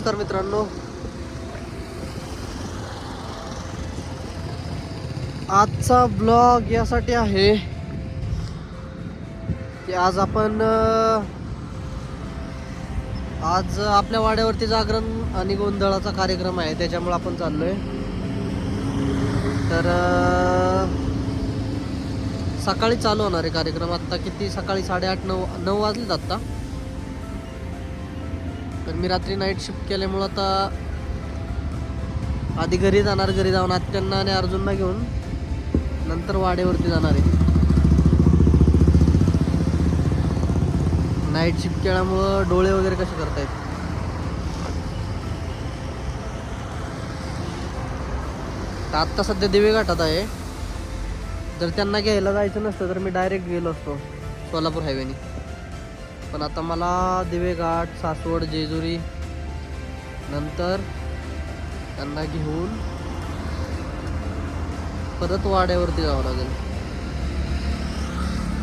नमस्कार मित्रांनो. आजचा ब्लॉग यासाठी आहे की आज आपण आज आपल्या वाड्यावरती जागरण आणि गोंधळाचा कार्यक्रम आहे त्याच्यामुळे आपण चाललोय. तर सकाळी चालू होणार आहे कार्यक्रम. आत्ता किती? सकाळी साडेआठ नऊ नऊ वाजलेत आत्ता तर मी रात्री नाईट शिफ्ट केल्यामुळं आता आधी घरी जाणार घरी जाऊन आत्यांना आणि अर्जुनना घेऊन नंतर वाडेवरती जाणार आहे. नाईट शिफ्ट केल्यामुळं डोळे वगैरे कसे करतायत? तर आत्ता सध्या दिवे घाटात आहे. जर त्यांना घ्यायला जायचं नसतं तर मी डायरेक्ट गेलो असतो सोलापूर हायवेने पण आता मला दिवेघाट सासवड जेजुरी नंतर त्यांना घेऊन परत वाड्यावरती जावं लागेल.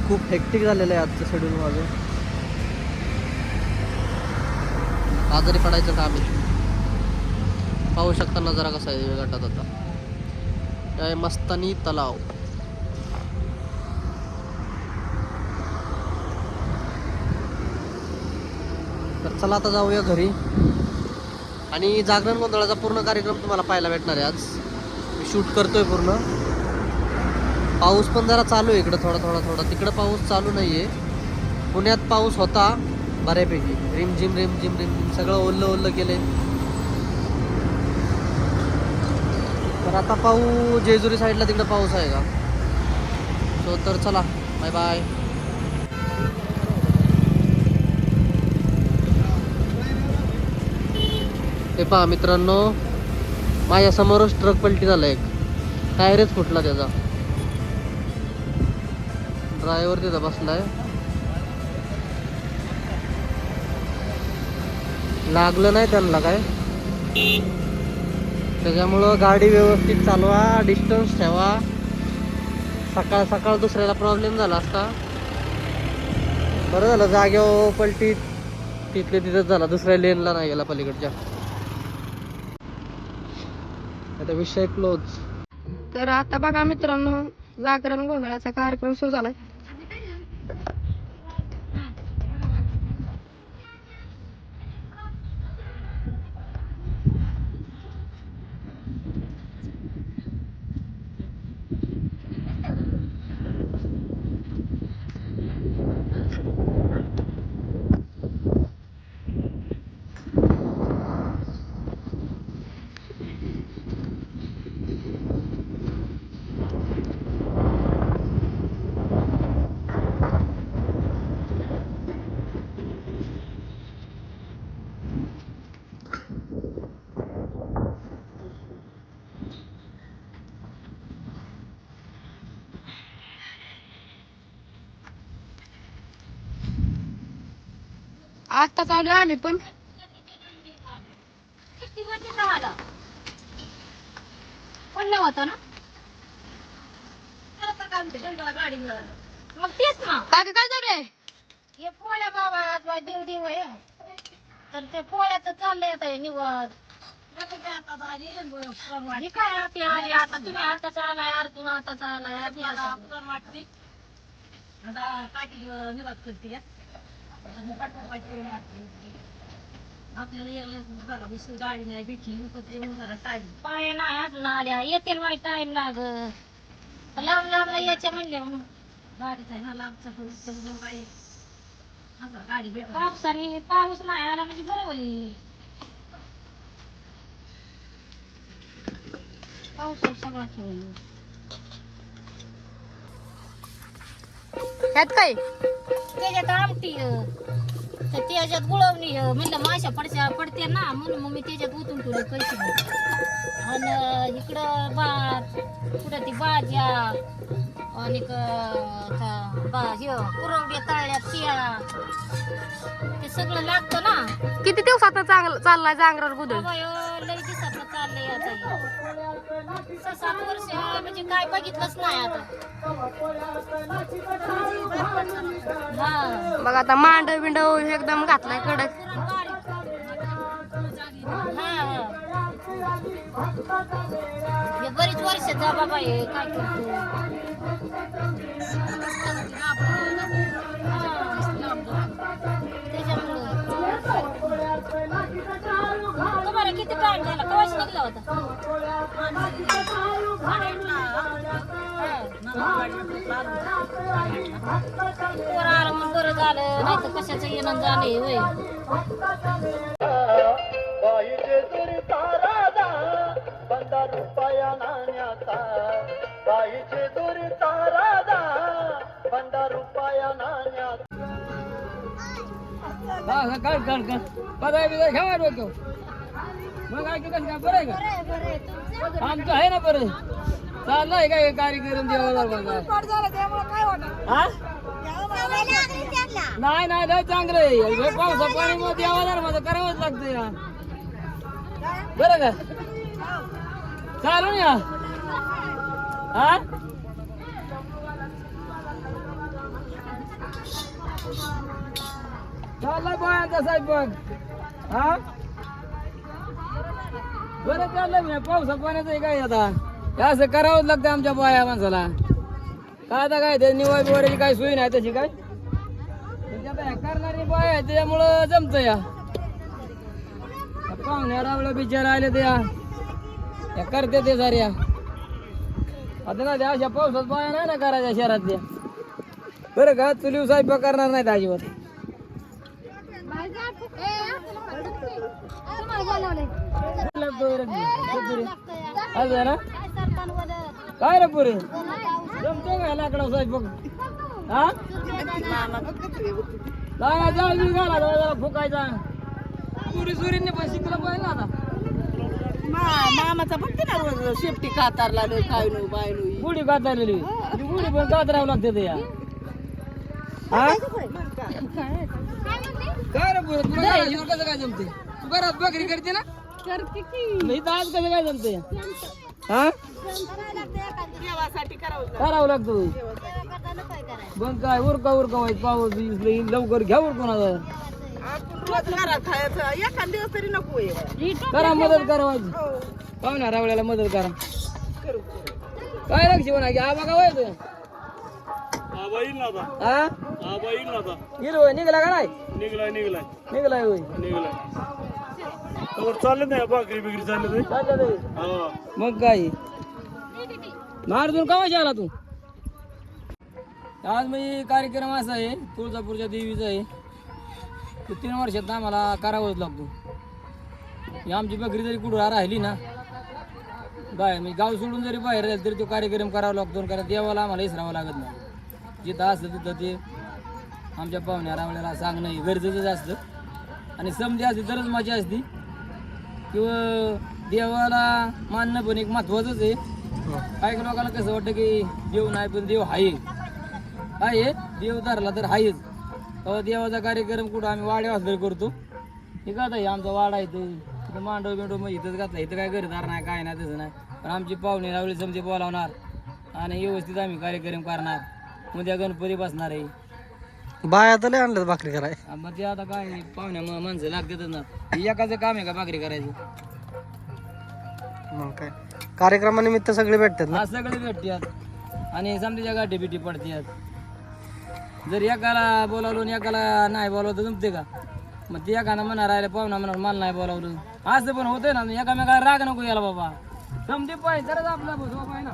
खूप हेक्टिक झालेलं आहे आजचं शेड्यूल माझं. आजारी पडायचं काम आहे. पाहू शकता नजरा कसा आहे दिवेघाटात आता. काय मस्तानी तलाव. चला आता जाऊया घरी. आणि जागरण गोंधळाचा पूर्ण कार्यक्रम तुम्हाला पाहायला भेटणार आहे आज. मी शूट करतोय पूर्ण. पाऊस पण जरा चालू आहे इकडं थोडा थोडा थोडा. तिकडं पाऊस चालू नाही आहे पुण्यात पाऊस होता बऱ्यापैकी. रिमझिम रिमझिम रिमझिम सगळं ओल्लं ओल्लं केले. तर आता पाऊ जेजुरी साईडला तिकडं पाऊस आहे का? सो तर चला. बाय बाय हे पहा मित्रांनो माझ्यासमोरच ट्रक पलटी झाला एक. टायरच फुटला त्याचा. ड्रायव्हर तिथं बसलाय. लागलं नाही त्यांना काय. त्याच्यामुळं गाडी व्यवस्थित चालवा डिस्टन्स ठेवा. सकाळ सकाळ दुसऱ्याला प्रॉब्लेम झाला असता. बरं झालं जागेवर पलटी. तिथले तिथंच झाला दुसऱ्या लेनला नाही गेला पलीकडच्या. आता विषय क्लोज तर आता बघा मित्रांनो जागरण गोंधळाचा कार्यक्रम सुरू झालाय. आता चालू आहे आम्ही पण. पडलं होतं ना? मग तेच ना. काका काय चालू आहे? हे पोळ्या बाबा आज बाय देव देव आहे तर ते पोळ्याचं चाललंय आता हे निवड हे काय आपली आली आता. तुम्ही आताच आलाय अर्जुन आताच आलाय आधी आला. पाया नाही अजून आल्या येतील मला टाइम लाग लांब लांब यायच्या म्हणल्या म्हणून पावसाने पाऊस नाही आला म्हणजे बरं होईल पाऊस सगळा होईल ह्यात काय? त्याच्यात आमटी तर त्याच्यात गुळवणी म्हणलं माशा पडच्या पडते ना म्हणून मग मी त्याच्यात उतून ठेवले पैसे आणि इकडं भात कुठं ती भाज्या आणि क- का- बा हे पुरवड्या तळल्या त्या ते सगळं लागतं ना. किती दिवसात चांगलं चाललाय जांगरावर लय दिवसात चाललंय आता सात वर्ष म्हणजे काय बघितलंच नाही आता. बघ आता मांड बिंड एकदम घातलाय कडक. बरीच वर्ष जा बाबा हे काय करतो. किती टाइम झाला? कवाच निघला होता? पोरं आलं म्हणून बरं झालं नाही तर कशाचं येणं जाणं आहे होय बाईचे दुरी तारादा बंदा रुपया नाण्याचा. बाईचे दुरी तारादा बंदा रुपया नाण्याचा. काढ काढ काढ. पदाय बिदाय घ्यावा डोक्यो मग काय की? कसं काय बरं आहे. का आमचं आहे ना बरं. चाललंय काय कार्यक्रम देवाला हा नाही नाही लय चांगलं आहे. हे पावसा पाणी मग देवाला माझं करावंच लागतं या. बरं का? चालून या. हा चाललाय बायांचा साहेब बघ हा बरं चाललं मी. पावसा पाण्याचं काय आता? हे असं करावंच लागतं आमच्या बाया माणसाला. काय आता काय ते निवाय बिवायची काय सोय नाही तशी काय? आता ह्या करणारी बाय आहे त्याच्यामुळं जमत या. पाहुण्या रावला बिचारा आले त्या. या करते ते साऱ्या. आता ना त्या अशा पावसात बाया नाही ना करायच्या शहरातल्या. बरं का? चुलीव साहेब करणार नाहीत अजिबात. आहे ना? काय रे पुरे जमतो का लाकडा साहेब? बघ. हा? जाळ बी घाला जरा फुकायचा. पुरी सुरीने पण शिकलं पाहिजे ना आता. मामाचा बघते ना रोज शेपटी कातारला काय नो बाय नो गुढी कातरलेली. गुढी पण कातरावं लागते ते या. हा? काय रे पुरे? तुला कसं काय जमते? तू घरात बकरी करते ना? नाही तर आज कसं काय जमते हा? देवासाठी करावं करावं लागतं. मग काय उरका उरका व्हायचं पाऊस लई लवकर घ्या उरकून आता. आपण रोज घरात खायचं एखाद दिवस तरी नको आहे. करा मदत करा व्हायची पाहुण्या रावळ्याला मदत करा. करू काय लक्ष म्हणा की आबा का व्हायचं आबा येईल ना आता. हा? आबा येईल ना आता. गेलो होय, निघला का नाही? निघलाय निघलाय. निघलाय होय. निघलाय. तर चाललं नाही भाकरी बिकरी चाललं ते चालतं ते. हा। मग काय? मारतून कवाशी आला तू? आज मी कार्यक्रम असा आहे तुळजापूरच्या देवीचा आहे. तो तीन वर्षात आम्हाला करावाच लागतो. ही आमची बकरी जरी कुठं राहिली ना बाय मी गाव सोडून जरी बाहेर राहील तरी तो कार्यक्रम करावा लागतो कारण देवाला आम्हाला इसरावं लागत नाही. जिथं असतं तिथं ते आमच्या पाहुण्या रावल्याला सांगणं हे गरजेचंच असतं. आणि समधी असते तरच मजा असते. किंवा देवाला मानणं पण एक महत्वाचंच आहे. काही लोकांना कसं वाटतं की देव नाही पण देव आहे. आहे. देव धरला तर आहेच. तेव्हा देवाचा कार्यक्रम कुठं आम्ही वाड्या वाजले करतो. हे का आता आमचा वाडा इथं तिथं मांडव बिंडव मग इथंच घातला. इथं काय घरदार नाही काय नाही तसं नाही. पण आमची पाहुणे लावली समजे बोलावणार. आणि व्यवस्थित आम्ही कार्यक्रम करणार. उद्या गणपती बसणार आहे. बाया तर लय आणलं भाकरी कराय. मग ते आता काय पाहुण्या मा- माणसं लागतातच ना. एकाचं काम आहे का भाकरी करायचं? मग काय? कार्यक्रमानिमित्त सगळे भेटतात ना? सगळे भेटतात. आणि समधीच्या गाठी बिटी पडतात. जर एकाला बोलावलं आणि एकाला नाही बोलावलं तर जमते का? मग ते एकानं म्हणणार राहिले पाहुणा म्हणणार मला नाही बोलावलं. असं पण होतंय ना एकामेकाला राग नको याला बाबा. समजे पाहिजे तरच आपला झोप आहे ना.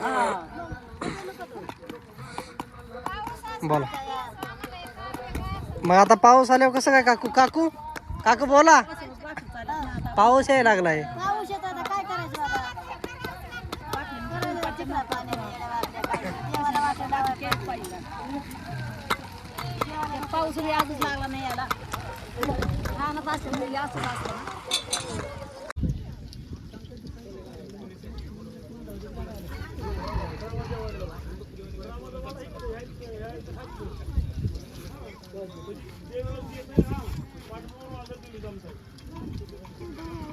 हा. बोला. मग आता पाऊस आल्यावर कसं काय काकू? काकू? काकू बोला. पाऊस यायला लागलाय. पाऊस आजच लागला नाही याला. બે દિવસ જે થાય આમ પાટણનો આદર દિલીધમ સાહેબ